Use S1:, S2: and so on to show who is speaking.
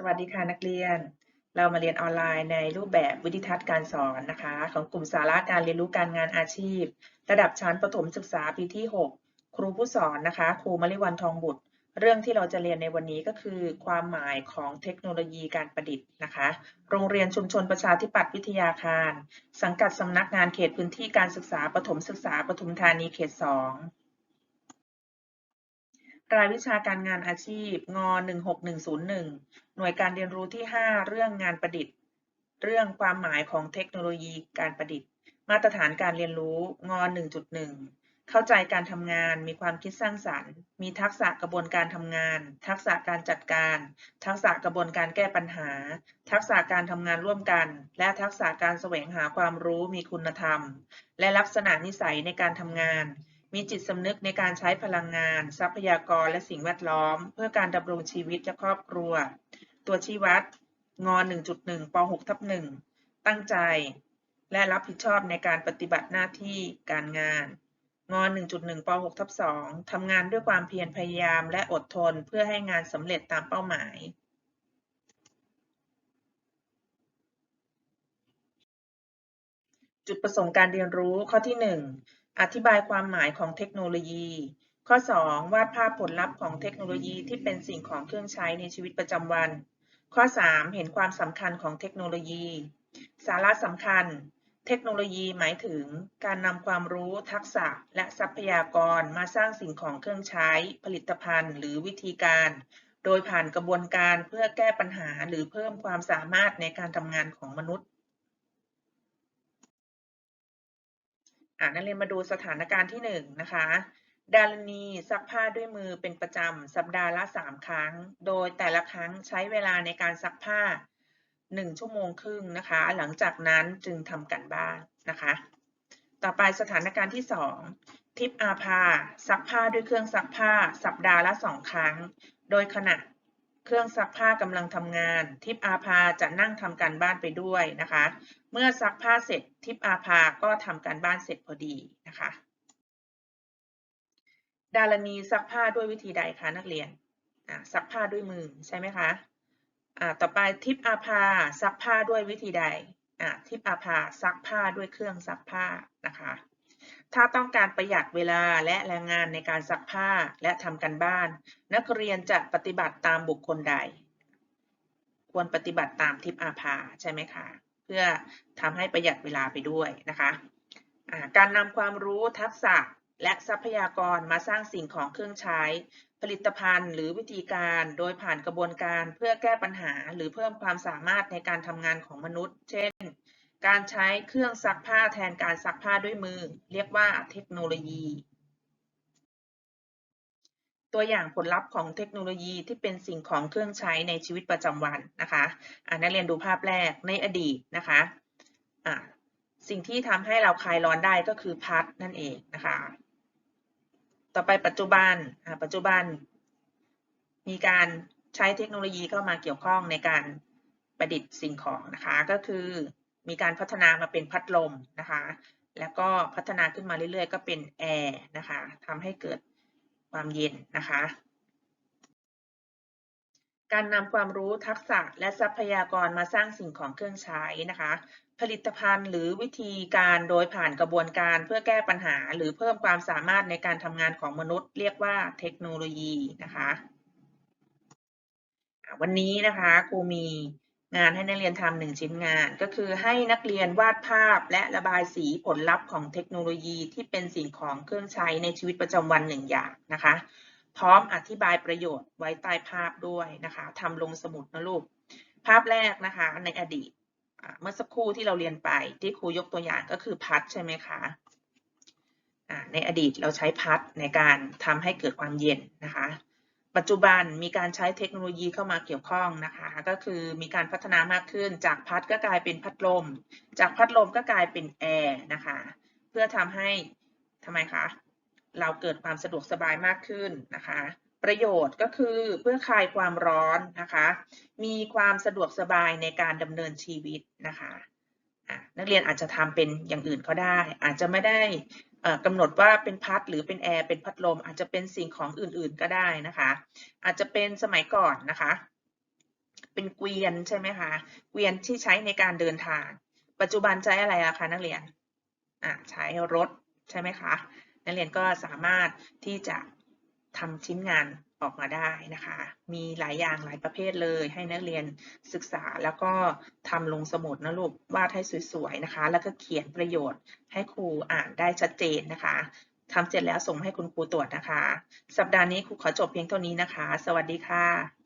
S1: สวัสดีค่ะนักเรียน เรามาเรียนออนไลน์ในรูปแบบวิธีทัศน์การสอนนะคะ ของกลุ่มสาระการเรียนรู้การงานอาชีพ ระดับชั้นประถมศึกษาปีที่ 6 ครูผู้สอนนะคะ ครูมริวันทองบุตร เรื่องที่เราจะเรียนในวันนี้ก็คือ ความหมายของเทคโนโลยีการประดิษฐ์นะคะ โรงเรียนชุมชนประชาธิปัตย์วิทยาคาร สังกัดสำนักงานเขตพื้นที่การศึกษาประถมศึกษาปทุมธานีเขต 2 รายวิชาการงานอาชีพ ง 16101 หน่วยการเรียนรู้ที่ 5 เรื่องงานประดิษฐ์ เรื่องความหมายของเทคโนโลยีการประดิษฐ์ มาตรฐานการเรียนรู้ ง 1.1 เข้าใจการทำงาน มีความคิดสร้างสรรค์ มีทักษะกระบวนการทำงาน ทักษะการจัดการ ทักษะกระบวนการแก้ปัญหา ทักษะการทำงานร่วมกัน และทักษะการแสวงหาความรู้มีคุณธรรม และลักษณะนิสัยในการทำงาน มีจิตสำนึกในการใช้พลังงาน ทรัพยากรและสิ่งแวดล้อม เพื่อการดำรงชีวิตและครอบครัว ตัวชี้วัด ง 1.1ป6ทับ1ตั้งใจ และรับผิดชอบในการปฏิบัติหน้าที่การงาน ง 1.1ป6ทับ2ทำงานด้วยความเพียรพยายามและอดทนเพื่อให้งานสำเร็จตามเป้าหมายจุดประสงค์การเรียนรู้ข้อที่ 1 อธิบายความหมายของเทคโนโลยี ข้อ 2 วาดภาพผลลัพธ์ของเทคโนโลยีที่เป็นสิ่งของเครื่องใช้ในชีวิตประจำวัน ข้อ 3 เห็นความสำคัญของเทคโนโลยี สาระสำคัญ เทคโนโลยีหมายถึง การนำความรู้ทักษะ และทรัพยากรมาสร้างสิ่งของเครื่องใช้ ผลิตภัณฑ์ หรือวิธีการ โดยผ่านกระบวนการเพื่อแก้ปัญหาหรือเพิ่มความสามารถในการทำงานของมนุษย์ อ่านักเรียนมาดูสถานการณ์ที่หนึ่งนะคะดารณีซักผ้าด้วยมือเป็นประจำสัปดาห์ละสามครั้ง โดยแต่ละครั้งใช้เวลาในการซักผ้าหนึ่งชั่วโมงครึ่งนะคะ หลังจากนั้นจึงทำกันบ้านนะคะ ต่อไปสถานการณ์ที่สองทิปอาภาซักผ้าด้วยเครื่องซักผ้า สัปดาห์ละสองครั้ง โดยขณะ เครื่องซักผ้ากำลังทำงาน ทิปอาภาจะนั่งทำการบ้านไปด้วยนะคะ เมื่อซักผ้าเสร็จทิปอาภาก็ทำการบ้านเสร็จพอดีนะคะ ดารณีซักผ้าด้วยวิธีใดคะนักเรียนซักผ้าด้วยมือใช่ไหมคะต่อไปทิปอาภาซักผ้าด้วยวิธีใดทิปอาภาซักผ้าด้วยเครื่องซักผ้านะคะ ถ้าต้องการประหยัดเวลาและแรงงานในการซักผ้าและทำกันบ้าน นักเรียนจะปฏิบัติตามบุคคลใด ควรปฏิบัติตามทิปอาภาใช่ไหมคะ เพื่อทำให้ประหยัดเวลาไปด้วยนะคะะการนำความรู้ทักษะและทรัพยากรมาสร้างสิ่งของเครื่องใช้ ผลิตภัณฑ์ หรือวิธีการโดยผ่านกระบวนการเพื่อแก้ปัญหา หรือเพิ่มความสามารถในการทำงานของมนุษย์ เช่น การใช้เครื่องซักผ้าแทนการซักผ้าด้วยมือ เรียกว่าเทคโนโลยี ตัวอย่างผลลัพธ์ของเทคโนโลยีที่เป็นสิ่งของเครื่องใช้ในชีวิตประจำวันนะคะอ่านักเรียนดูภาพแรกในอดีตนะคะอ่าสิ่งที่ทำให้เราคลายร้อนได้ก็คือพัดนั่นเองนะคะ ต่อไปปัจจุบันปัจจุบัน มีการใช้เทคโนโลยีเข้ามาเกี่ยวข้องในการประดิษฐ์สิ่งของนะคะ ก็คือ มีการพัฒนามาเป็นพัดลมนะคะ แล้วก็พัฒนาขึ้นมาเรื่อยๆ ก็เป็นแอร์นะคะทำให้เกิดความเย็นนะคะ การนำความรู้ทักษะและทรัพยากรมาสร้างสิ่งของเครื่องใช้นะคะ ผลิตภัณฑ์หรือวิธีการโดยผ่านกระบวนการเพื่อแก้ปัญหา หรือเพิ่มความสามารถในการทำงานของมนุษย์ เรียกว่าเทคโนโลยีนะคะ วันนี้นะคะครูมี งานให้นักเรียนทำหนึ่งชิ้นงาน ก็คือให้นักเรียนวาดภาพและระบายสีผลลัพธ์ของเทคโนโลยีที่เป็นสิ่งของเครื่องใช้ในชีวิตประจำวันหนึ่งอย่างนะคะ พร้อมอธิบายประโยชน์ไว้ใต้ภาพด้วยนะคะทำลงสมุดนะลูก ภาพแรกนะคะในอดีตเมื่อสักครู่ที่เราเรียนไปที่ครูยกตัวอย่างก็คือพัดใช่ไหมคะในอดีตเราใช้พัดในการทำให้เกิดความเย็นนะคะ ปัจจุบันมีการใช้เทคโนโลยีเข้ามาเกี่ยวข้องนะคะ ก็คือมีการพัฒนามากขึ้น จากพัดก็กลายเป็นพัดลม จากพัดลมก็กลายเป็นแอร์นะคะ เพื่อทำให้ทำไมคะ เราเกิดความสะดวกสบายมากขึ้นนะคะ ประโยชน์ก็คือเพื่อคลายความร้อนนะคะ มีความสะดวกสบายในการดำเนินชีวิตนะคะ นักเรียนอาจจะทำเป็นอย่างอื่นก็ได้ อาจจะไม่ได้ กำหนดว่าเป็นพัดหรือเป็นแอร์เป็นพัดลม อาจจะเป็นสิ่งของอื่นๆก็ได้นะคะ อาจจะเป็นสมัยก่อนนะคะ เป็นเกวียนใช่ไหมคะเกวียนที่ใช้ในการเดินทาง ปัจจุบันใช้อะไรอะคะนักเรียนอ่าใช้รถใช่ไหมคะนักเรียนก็สามารถที่จะ ทำชิ้นงานออกมาได้นะคะ มีหลายอย่างหลายประเภทเลย ให้นักเรียนศึกษาแล้วก็ทำลงสมุดนะลูกวาดให้สวยๆนะคะ แล้วก็เขียนประโยชน์ให้ครูอ่านได้ชัดเจนนะคะทำเสร็จแล้วส่งให้คุณครูตรวจนะคะ สัปดาห์นี้ครูขอจบเพียงเท่านี้นะคะ สวัสดีค่ะ